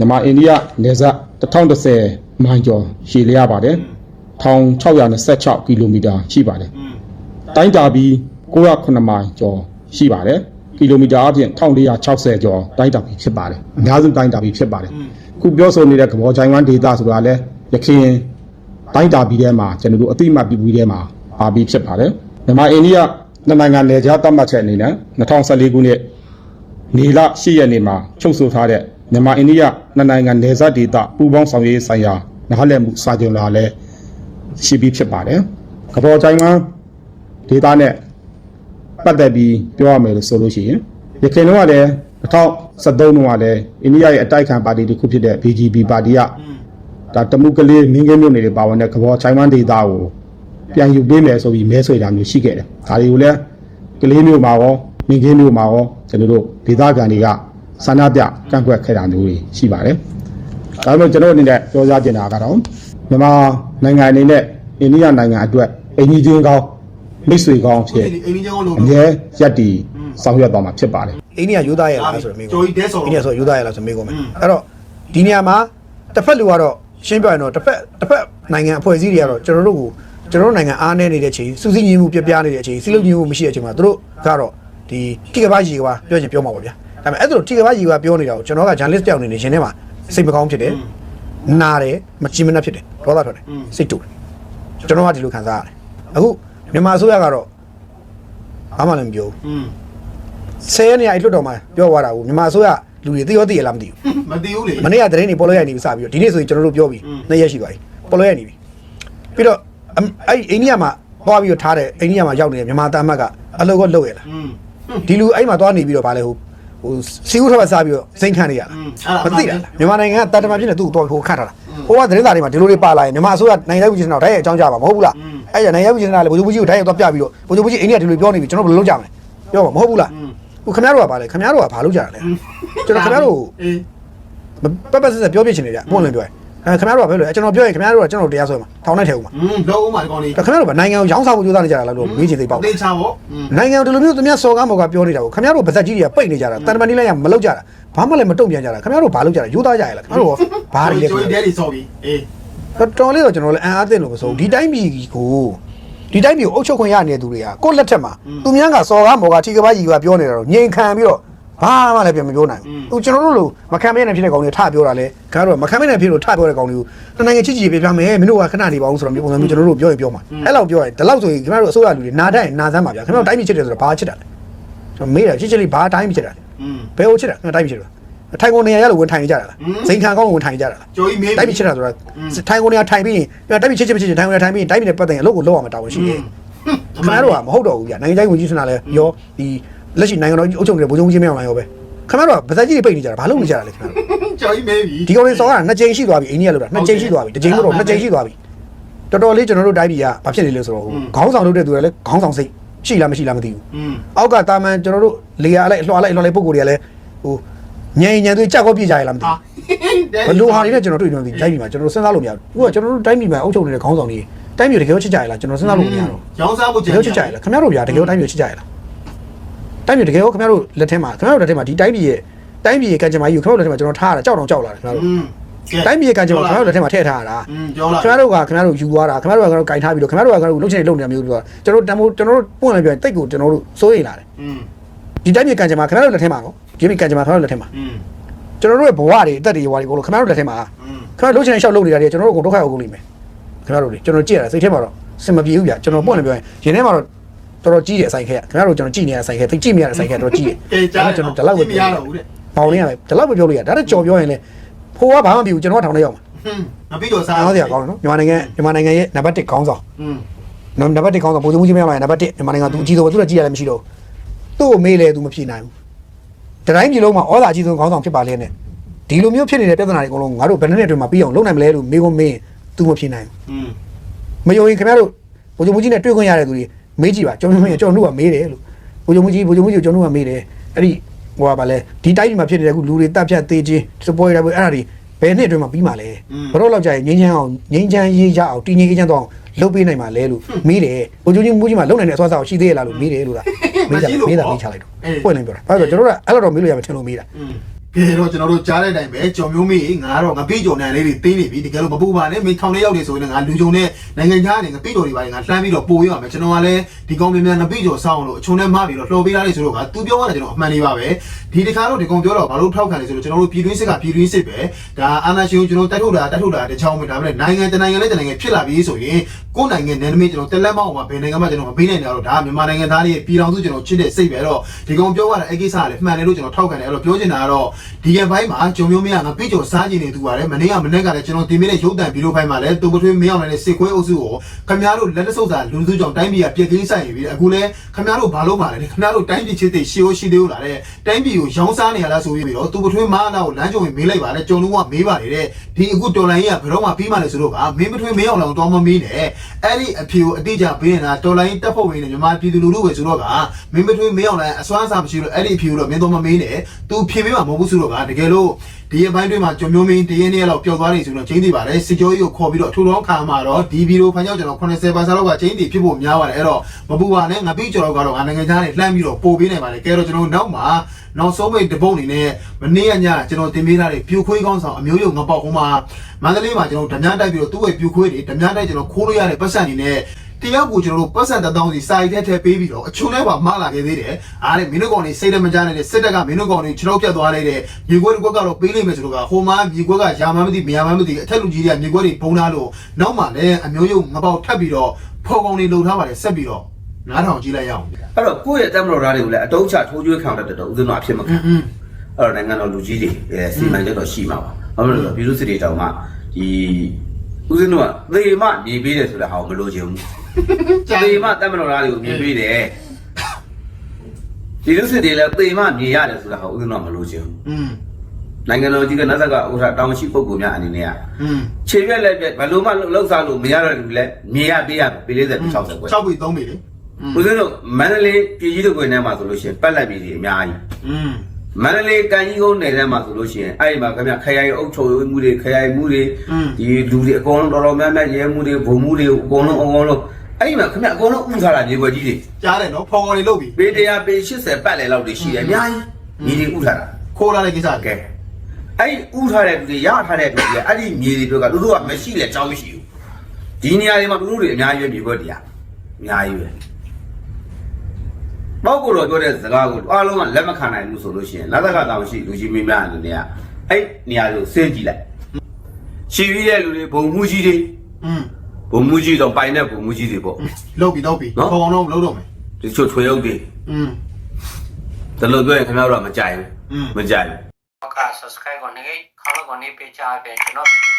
မြန်မာအိန္ဒိယနယ်စပ်1010မိုင်ကျော်ရှည်လျားပါတယ်1626ကီလိုမီတာရှိပါတယ်တိုင်းတာပြီး909မိုင်ကျော်ရှိပါတယ်ကီလိုမီတာအပြင်1460ကျော်တိုင်းတာပြီးဖြစ်ပါတယ်အများစုတိုင်းတာပြီးဖြစ်ပါတယ်ခုပြောဆိုနေတဲ့ကဘောချိုင်ဝမ်ဒေတာဆိုတာလဲရခင်တိုင်းတာပြီးထဲမှာကျွန်တော်တို့အတိအမှတ်ပြီးပြီးထဲမှာပါပြီးဖြစ်ပါတယ်မြန်မာအိန္ဒိယနိုင်ငံနယ်ခြားသတ်မှတ်ချက်အနေနဲ့2014ခုနှစ်နေလ10ရက်နေ့မှာချုပ်ဆိုထားတဲ့ မြန်မာအိန္ဒိယနှစ်နိုင်ငံနယ်စပ်ဒေသပူးပေါင်းဆောင်ရွက်ရေးဆိုင်ရာနားလည်မှုစာချုပ်လာလဲရှိပြီးဖြစ်ပါတယ်ကဘောချိုင်ဝမ်ဒေတာနဲ့ပတ်သက်ပြီးပြောရမယ်လို့ဆိုလို့ရှိရင်ရခိုင်တော့ကလည်း2013တုန်းကလည်းအိန္ဒိယရဲ့အတိုက်ခံပါတီတစ်ခုဖြစ်တဲ့ BJP ပါတီကอืมဒါတမှုကလေးမင်းကင်းမြို့နယ်တွေပါဝင်တဲ့ကဘောချိုင်ဝမ်ဒေသကိုပြန်ယူပေးမယ်ဆိုပြီးမဲဆွေတာမျိုးရှိခဲ့တယ်။ဒါတွေကိုလည်းကလေးမြို့မှာရောမင်းကင်းမြို့မှာရောကျွန်တော်တို့ဒေသခံတွေက ဆန္ဒပြကန့်ကွက်ခဲ့တာမျိုးတွေရှိပါတယ်။ဒါပေမဲ့ကျွန်တော်အနေနဲ့ပြောကြားချင်တာကတော့မြန်မာနိုင်ငံအနေနဲ့အိန္ဒိယနိုင်ငံအတွက်အင်ဂျီချင်းကောင်းမိတ်ဆွေကောင်းဖြစ်ဒီအိမ်ကြီးကျောင်းလို့အမြဲရက်တည်ဆောင်ရွက်သွားမှာဖြစ်ပါတယ်အိန္ဒိယယူသားရလားဆိုတော့မိကိုကျော်ကြီးတဲဆော်အိန္ဒိယဆိုယူသားရလားဆိုမိကိုမယ်อืมအဲ့တော့ဒီနေရာမှာတစ်ဖက်လူကတော့ရှင်းပြရင်တော့တစ်ဖက်တစ်ဖက်နိုင်ငံအဖွဲ့အစည်းတွေကတော့ကျွန်တော်တို့ကိုကျွန်တော်တို့နိုင်ငံအားနည်းနေတဲ့အချိန်စူးစီးညီမှုပြပြနေတဲ့အချိန်စီးလုံးညီမှုမရှိတဲ့အချိန်မှာတို့ကတော့ဒီတိကဘာကြီးကပါပြောချင်ပြောမှာပါဗျာ ဒါပေမဲ့အဲ့ဒါလိုတိကဘာကြီးကပြောနေတာကိုကျွန်တော်က journalist တယောက်အနေနဲ့ရှင်ထဲမှာစိတ်မကောင်းဖြစ်တယ်နာတယ်မကြည်မနှက်ဖြစ်တယ်ဒေါသထွက်တယ်စိတ်တူတယ်ကျွန်တော်ကဒီလိုခံစားရတယ်အခုမြန်မာအစိုးရကတော့ဘာမှလည်းမပြောဘူးဆယ်နေရာအလွတ်တော်မှာပြောသွားတာကိုမြန်မာအစိုးရလူတွေသိရောသိရလားမသိဘူးမသိဘူးလေမနေ့ကသတင်းတွေပေါ်လို့ရနေပြီစပြီးတော့ဒီနေ့ဆိုရင်ကျွန်တော်တို့ပြောပြီနှစ်ရက်ရှိသွားပြီပေါ်လို့ရနေပြီပြီးတော့အဲ့အိန္ဒိယမှာသွားပြီးတော့ထားတယ်အိန္ဒိယမှာရောက်နေတဲ့မြန်မာသားမတ်ကအလုပ်ကလုပ်ရလားဒီလူအဲ့မှာသွားနေပြီးတော့ဗာလဲဟို ဟိုစီဦးထပ်စားပြီးတော့စိမ့်ခံနေရတာမသိတာမြန်မာနိုင်ငံကတာတမန်ဖြစ်နေသူ့ကိုတော်ဟိုခတ်ထားတာဟိုကသတင်းစာတွေမှာဒီလိုတွေပါလာရင်မြန်မာအစိုးရနိုင်ငံရေးဦးချင်းတော့တိုက်ရိုက်အကြောင်းကြားပါမဟုတ်ဘူးလားအဲ့ဒါနိုင်ငံရေးဦးချင်းကလည်းဘိုးဘိုးကြီးကိုတိုက်ရိုက်တော့ပြပြီးတော့ဘိုးဘိုးကြီးအိန္ဒိယဒီလိုပြောနေပြီကျွန်တော်ဘယ်လိုလုပ်ကြမလဲပြောမှာမဟုတ်ဘူးလားခုခင်ဗျားတို့ကပါလေခင်ဗျားတို့ကဘာလုပ်ကြတာလဲကျွန်တော်ခင်ဗျားတို့ပပဆက်ဆက်ပြောပြချင်တယ်ဗျပွင့်လင်းပြောရင် အဲခင်ဗျားတို့ကဘယ်လိုလဲကျွန်တော်ပြောရင်ခင်ဗျားတို့ကကျွန်တော်တရားဆွဲမှာထောင်နဲ့ထည့်ဦးမှာอืมလုံးဦးမှာကောင်းလေးခင်ဗျားတို့ကနိုင်ငံကိုရောင်းစားဖို့ကြိုးစားနေကြတာလားလို့မေးချင်သေးပေါ့တေချာပေါ့နိုင်ငံကိုဒီလိုမျိုးသူများစော်ကားမော်ကားပြောနေတာကိုခင်ဗျားတို့ဗဇက်ကြီးတွေကပိတ်နေကြတာတန်တမန်လေးလည်းမလုပ်ကြတာဘာမှလည်းမတုံ့ပြန်ကြတာခင်ဗျားတို့ဘာလုပ်ကြတာယူသားကြရလားခင်ဗျားတို့ကဘာတွေလဲကျွန်တော်တွေစော်ပြီအေးတော်တော်လေးတော့ကျွန်တော်လည်းအံ့အားသင့်လို့မဆိုဒီတိုင်းပြည်ကိုဒီတိုင်းပြည်ကိုအုပ်ချုပ်ခွင့်ရနေတဲ့သူတွေကကိုယ့်လက်ထက်မှာသူများကစော်ကားမော်ကားထိကပားကြီးကပြောနေတာတော့ငြိမ်ခံပြီးတော့ ဘာမှလည်းပြန်မပြောနိုင်ဘူးသူကျွန်တော်တို့လိုမခံမရနိုင်ဖြစ်တဲ့ကောင်တွေထပြောတာလဲကားတော့မခံမရနိုင်ဖြစ်လို့ထပြောတဲ့ကောင်တွေကိုတနိုင်ငံချစ်ချစ်ပြပြမယ်မင်းတို့ကခဏနေပါအောင်ဆိုတော့မျိုးပုံစံမျိုးကျွန်တော်တို့ပြောရင်ပြောမှာအဲ့လောက်ပြောရင်ဒီလောက်ဆိုရင်ကျွန်တော်တို့အစိုးရလူတွေနာတတ်ရင်နာသမ်းပါဗျာခင်ဗျားတို့တိုင်းပြည်ချစ်တယ်ဆိုတော့ဘာချစ်တာလဲကျွန်တော်မေးတာချစ်ချစ်လေးဘာတိုင်းပြည်ချစ်တာလဲဘယ်လိုချစ်တာခင်ဗျားတိုင်းပြည်ချစ်တာထိုင်ကုန်နေရာရလို့ဝင်ထိုင်နေကြတာလားစိန်ခံကောင်းဝင်ထိုင်ကြတာလားကျော်ကြီးမေးတိုက်ပြီးချစ်တာဆိုတာထိုင်ကုန်နေရာထိုင်ပြီးရင်တိုက်ပြီးချစ်ချစ်ချစ်ချစ်ထိုင်ကုန်နေရာထိုင်ပြီးရင်တိုက်ပြီးနဲ့ပတ်သက်ရင်အလုပ်ကိုလုပ်ရမှာတာဝန်ရှိတယ်ခင်ဗျားတို့ကမဟုတ်တော့ဘူးဗျာနိုင်ငံခြားရေးဝန်ကြီးဆန္ဒလဲရောဒီ လက်ရှိနိုင်ငံတော်ကြီးအုပ်ချုပ်နေတဲ့ဗိုလ်ချုပ်ကြီးမင်းအောင်လှိုင်ရောပဲခင်ဗျားတို့ကဗဇက်ကြီးတွေပိတ်နေကြတာဘာလုပ်နေကြတာလဲခင်ဗျားတို့ကျော်ကြီးမေးပြီဒီကောင်တွေစော်ကနှစ်ကြိမ်ရှိသွားပြီအိန္ဒိယလို့တာနှစ်ကြိမ်ရှိသွားပြီတစ်ကြိမ်လို့တော့နှစ်ကြိမ်ရှိသွားပြီတော်တော်လေးကျွန်တော်တို့တိုင်းပြည်ကဘာဖြစ်နေလဲဆိုတော့ဟိုခေါင်းဆောင်လုပ်တဲ့သူတွေလည်းခေါင်းဆောင်စိတ်ရှိလားမရှိလားမသိဘူးอืมအောက်ကတာမန်ကျွန်တော်တို့လေယာလိုက်အလွှာလိုက်အလွှာလိုက်ပုံကိုယ်တွေကလည်းဟိုညင်ညံသွေးကြောက်ကောပြကြရလားမသိဟာဘူးဘလို့ဟာတွေနဲ့ကျွန်တော်တွေ့နေတယ်တိုင်းပြည်မှာကျွန်တော်စဉ်းစားလို့မရဘူးအခုကကျွန်တော်တို့တိုင်းပြည်မှာအုပ်ချုပ်နေတဲ့ခေါင်းဆောင်တွေတိုင်းပြည်တကယ်ချစ်ကြရလားကျွန်တော်စဉ်းစားလို့မရတော့ရောင်းစားဖို့တကယ်ချစ်ကြရလားခင်ဗျားတို့ဗျာတကယ်တိုင်းပြည်ချစ်ကြရလား တိုင်းပြည်တကယ်ကိုခင်ဗျားတို့လက်ထက်မှာခင်ဗျားတို့လက်ထက်မှာဒီတိုင်းပြည်ရဲ့တိုင်းပြည်ရဲ့ကံကြမ္မာကြီးကိုခင်ဗျားတို့လက်ထက်မှာကျွန်တော်ထားရတာကြောက်တော့ကြောက်လာတယ်ခင်ဗျားတို့တိုင်းပြည်ရဲ့ကံကြမ္မာကိုခင်ဗျားတို့လက်ထက်မှာထည့်ထားရတာခင်ဗျားတို့ကခင်ဗျားတို့ယူသွားတာခင်ဗျားတို့ကခင်ဗျားတို့ကင်ထားပြီးတော့ခင်ဗျားတို့ကခင်ဗျားတို့လှုပ်ချင်နေလှုပ်နေတာမျိုးပြီးတော့ကျွန်တော်တန်ဖိုးကျွန်တော်တို့ပွင့်လိုက်ပြန်တိတ်ကိုကျွန်တော်တို့စိုးရိမ်လာတယ်ဒီတိုင်းပြည်ကံကြမ္မာခင်ဗျားတို့လက်ထက်မှာကောဒီပြည်ကံကြမ္မာခင်ဗျားတို့လက်ထက်မှာကျွန်တော်တို့ရဲ့ဘဝတွေအသက်တွေဘဝတွေကိုခင်ဗျားတို့လက်ထက်မှာခင်ဗျားတို့လှုပ်ချင်နေရှောက်လှုပ်နေတာတွေကျွန်တော်တို့ကိုဒုက္ခရောက်ကုန်လိမ့်မယ်ခင်ဗျားတို့လေကျွန်တော်ကြည့်ရတာစိတ်ထဲမှာတော့စင်မပြေဘူးဗျာကျွန်တော်ပွင့်လိုက်ပြန်ရင်ထဲမှာတော့ တော်တော်ကြီးတယ်အဆိုင်ခဲခင်ဗျားတို့ကျွန်တော်ကြည့်နေရအဆိုင်ခဲသိကြည့်နေရအဆိုင်ခဲတော်တော်ကြီးတယ်အေးကြားကျွန်တော်ဒီလောက်ပဲပြောရတော့ဘူးတဲ့မောင်လေးကပဲဒီလောက်ပဲပြောလို့ရဒါတော့ကြော်ပြောရင်လေဖိုးကဘာမှမပြောဘူးကျွန်တော်ကထောင်ထဲရောက်မှာဟွန်းငါပြီးတော့စားအားစရာကောင်းတယ်နော်မြန်မာနိုင်ငံမြန်မာနိုင်ငံရဲ့နံပါတ်1ခေါင်းဆောင်ဟွန်းနံပါတ်1ခေါင်းဆောင်ဘုံစုံကြီးမရမှာနံပါတ်1မြန်မာနိုင်ငံသူအကြီးဆုံးသူလည်းကြည့်ရလည်းမရှိတော့သူ့ကိုမေးလေသူမဖြေနိုင်ဘူးတတိုင်းပြည်လုံးမှာဩဇာအကြီးဆုံးခေါင်းဆောင်ဖြစ်ပါလေနဲ့ဒီလိုမျိုးဖြစ်နေတဲ့ပြဿနာတွေအကုန်လုံးငါတို့ဘယ်နှစ်နှစ်အတွင်းမှာပြီးအောင်လုပ်နိုင်မလဲလို့မေးခွန်းမေးရင်သူမဖြေနိုင်ဘူးဟွန်းမယုံရင်ခင်ဗျားတို့ဘုံစုံကြီးနဲ့တွေ့ခွင့်ရတဲ့သူတွေ မေးကြည့်ပါကျွန်တော်တို့ကျွန်တော်တို့ကမေးတယ်လို့ဗိုလ်ချုပ်မှုကြီးဗိုလ်ချုပ်မှုကြီးကိုကျွန်တော်တို့ကမေးတယ်အဲ့ဒီဟိုကဗာလဲဒီတိုင်းပြည်မှာဖြစ်နေတဲ့အခုလူတွေတပ်ဖြတ်သေးချင်းစပွိုးရတာပဲအဲ့ဒါတွေဘယ်နှစ်အတွင်းမှာပြီးမှာလဲဘယ်တော့လောက်ကြာရင်ငင်းချမ်းအောင်ငင်းချမ်းရေးရအောင်တည်ငြိမ်အေးချမ်းတော့အောင်လုပ်ပေးနိုင်မှာလဲလို့မေးတယ်ဗိုလ်ချုပ်ကြီးမှုကြီးမှာလုံနိုင်တဲ့အစွမ်းစားကိုရှိသေးရလားလို့မေးတယ်လို့လားမေးတာမေးတာမေးချလိုက်တော့ပွင့်နေပြောတာဘာလို့လဲကျွန်တော်တို့ကအဲ့လိုတော့မေးလို့ရမယ်ထင်လို့မေးတာอืม ကဲတော့ကျွန်တော်တို့ကြားတဲ့အတိုင်းပဲကြော်မျိုးမေးငါတော့ငပိကြော်နံလေးတွေတင်းနေပြီတကယ်လို့မပူပါနဲ့မင်းထောင်လေးရောက်နေဆိုရင်ငါလူကြုံနဲ့နိုင်ငံခြားနေငပိကြော်တွေပါငါလှမ်းပြီးတော့ပို့ရအောင်ကျွန်တော်ကလည်းဒီကောင်မြန်မြန်ငပိကြော်စောင်းလို့အချုံနဲ့မပြီးတော့လှော်ပေးလာနေဆိုတော့ကသူပြောရတယ်ကျွန်တော်အမှန်လေးပါပဲဒီတစ်ခါတော့ဒီကောင်ပြောတော့ဘာလို့ထောက်ခံလဲဆိုတော့ကျွန်တော်တို့ပြည်တွင်းစစ်ကပြည်တွင်းစစ်ပဲဒါအာဏာရှင်ကိုကျွန်တော်တက်ထုတ်တာတက်ထုတ်တာတချောင်းပဲဒါပေမဲ့နိုင်ငံတနိုင်ငံနဲ့တနိုင်ငံဖြစ်လာပြီဆိုရင်ကိုယ်နိုင်ငံနယ်နိမိတ်ကျွန်တော်တက်လက်မအောင်မှာဘယ်နိုင်ငံမှာကျွန်တော်မပေးနိုင်တော့ဒါမြန်မာနိုင်ငံသားတွေပြည်တော်စုကျွန်တော်ချစ်တဲ့စိတ်ပဲတော့ဒီကောင်ပြောရတာအဲ့ကိစ္စကလည်းမှန်တယ်လို့ကျွန်တော်ထောက်ခံတယ်အဲ့တော့ပြောချင်တာကတော့ဒီရက်ပိုင်းမှာဂျုံမျိုးမရငါပြည့်ကျော်စားကျင်နေသူပါတယ်မနေ့ကမနေ့ကလည်းကျွန်တော်တင်ပေးတဲ့ရုပ်တံဗီဒီယိုဖိုင်မှာလည်းတူပထွေးမရောက်နိုင်တဲ့စစ်ခွဲအုပ်စုကိုခင်ဗျားတို့လက်တဆုပ်စာလူစုကြောင့်တိုင်းပြည်ကပြက်ကင်းဆိုင်နေပြီအခုလည်းခင်ဗျားတို့ဘာလို့ပါလဲခင်ဗျားတို့တိုင်းပြည်ချစ်တဲ့ရှီယိုရှီသေးလို့လာတဲ့တိုင်းပြည်ကိုရောင်းစားနေရလားဆိုပြီးတော့တူပထွေးမအားနာကိုလမ်းကြုံရင်မေးလိုက်ပါလေကြုံလုံးကမေးပါတယ်တဲ့ဒီအခုတော်လိုင်းကြီးကဘယ်တော့မှပြီးမှလဲဆိုတော့ကမင်းပထွေးမရောက်လောက်တော့မမေးနဲ့အဲ့ဒီအဖြူအတိအကျပေးနေတာတော်လိုင်းတက်ဖို့ဝင်နေမြန်မာပြည်သူလူထုပဲဆိုတော့ကမင်းပထွေးမရောက်လိုက်အစွမ်းစားမရှိလို့အဲ့ဒီအဖြူတော့မင်းတော့မမေးနဲ့သူဖြေပေးမှာမဟုတ်ဘူးဆိုတော့ကတကယ်လို့ဒီအပိုင်းတွေမှာကြုံမျိုးမင်းတရင်းနေလောက်ပျောက်သွားနေဆိုတော့ချင်းတီပါတယ်စစ်ကြောကြီးကိုခေါ်ပြီးတော့ထူထောင်းခါမှာတော့ဒီဗီဒီယိုဖိုင်ကြောင့်ကျွန်တော်80ပါးစားလောက်ကချင်းတီဖြစ်ဖို့များပါတယ်အဲ့တော့မပူပါနဲ့ငပိကျော်တော့ကတော့နိုင်ငံခြားနေလှမ်းပြီးတော့ပို့ပေးနိုင်ပါတယ်ကဲတော့ကျွန်တော်နောက်မှာနောက်ဆုံးမိတ်တပုတ်အနေနဲ့မနေ့ကညကျွန်တော်တင်ပေးထားတဲ့ပြူခွေးကောင်းဆောင်အမျိုးရုံငပေါက်ဟိုမှာမန္တလေးမှာကျွန်တော်ဓမြတိုက်ပြီးတော့သူ့ရဲ့ပြူခွေးတွေဓမြတိုက်ကျွန်တော်ခိုးလို့ရတဲ့ပတ်စံနေနဲ့ တယောက်ကိုကျွန်တော်တို့ပတ်စံတစ်တောင်းစီစာရိုက်ထဲထည့်ပေးပြီးတော့အချုံထဲမှာမလာခဲ့သေးတယ်အားတဲ့မင်းတို့ကောင်တွေစိတ်တမကြနေတဲ့စစ်တပ်ကမင်းတို့ကောင်တွေခြေထောက်ပြတ်သွားလိုက်တဲ့မြေခွဲတစ်ခွက်ကတော့ပေးလိမ့်မယ်ဆိုတော့ကဟိုမှာမြေခွက်ကယာမမသိမယာမမသိအထက်လူကြီးတွေကမြေခွက်တွေပုံထားလို့နောက်မှလည်းအမျိုးရုံငပေါက်ထပ်ပြီးတော့ဖော်ကောင်တွေလုံထားပါတယ်ဆက်ပြီးတော့နားထောင်ကြည့်လိုက်ရအောင်အဲ့တော့ကိုယ့်ရဲ့တက်မတော်သားတွေကိုလည်းအတုံးချထိုးကျွေးခံတတ်တဲ့တော့ဦးဇင်းတော်အဖြစ်မခံอืมအဲ့တော့နိုင်ငံတော်လူကြီးတွေအဲစီမံချက်တော့ရှိမှာပါဘာလို့လဲဆိုတော့ပြည်သူစစ်တွေတောင်မှဒီ ဦးဇင်းတော်ကသေမမြေပေးတယ်ဆိုတဲ့ဟာကိုမလိုချင်ဘူးသေမတက်မတော်သားတွေကိုမြေပေးတယ်ပြည်သူစစ်တွေလည်းသေမမြေရတယ်ဆိုတဲ့ဟာကိုဦးဇင်းတော်ကမလိုချင်ဘူး อืม နိုင်ငံတော်ကြီးကနတ်ဆက်ကဥစ္စာတောင်းရှိပုဂ္ဂိုလ်များအနေနဲ့က อืม ခြေပြက်လက်ပြက်ဘယ်လိုမှလောက်စားလို့မရတဲ့လူလည်းမြေရပေးရမယ်ပြည်40 60ခွဲ 6ပြီ3ပြီလေ ဦးဇင်းတို့မန္တလေးပြည်ကြီးတကွင်ထဲမှာဆိုလို့ရှိရင်ပက်လက်ပြည်ကြီးအများကြီး อืม မန္တလေးကံကြီးကုန်းနယ်ထဲမှာဆိုလို့ရှိရင်အဲ့ဒီမှာခင်ဗျခရိုင်အုပ်ချုပ်ရေးမှုတွေခရိုင်မှုတွေဒီလူတွေအကုန်လုံးတော်တော်များများရဲမှုတွေဗိုလ်မှုတွေအကုန်လုံးအကုန်လုံးအဲ့ဒီမှာခင်ဗျအကုန်လုံးဥစားတာမြေွယ်ကြီးတွေကြားတယ်နော်ဖော်ကောင်တွေလုပ်ပြီပေ100ပေ80ပတ်လည်လောက်တွေရှိတယ်အများကြီးမြေတွေဥစားတာခိုးလာတဲ့ကိစ္စကဲအဲ့ဒီဥထားတဲ့လူတွေရထားတဲ့လူတွေအဲ့ဒီမြေတွေတွေကသူတို့ကမရှိလေကြောင်းမရှိဘူးဒီနေရာတွေမှာသူတို့တွေအများကြီးပဲမြေွက်တရားအများကြီးပဲ ပေါ့ကိုတော့ပြောတဲ့စကားကိုအားလုံးကလက်မခံနိုင်ဘူးဆိုလို့ရှိရင်လက်သက်ကတောင်ရှိလူကြီးမင်းများအနေနဲ့ကအဲ့နေရာကိုစင်းကြည့်လိုက်ရှိပြီးတဲ့လူတွေဘုံမှုကြီးတွေ อืม ဘုံမှုကြီးတော့ပိုင်တဲ့ဘုံမှုကြီးတွေပေါ့ လုပ်ပြီလုပ်ပြီ နော် ဖော်ကောင်တော့မလုပ်တော့မယ် ဒီချို့ထွေရုပ်တွေ อืม ဒါလို့ပြောရင်ခင်ဗျားတို့ကမကြိုက် อืม ဘူးမကြိုက်ဘူး က subscribe ကိုနေခေါင်းလောက်ကိုနေပေးချပေးကျွန်တော်ဗီဒီယို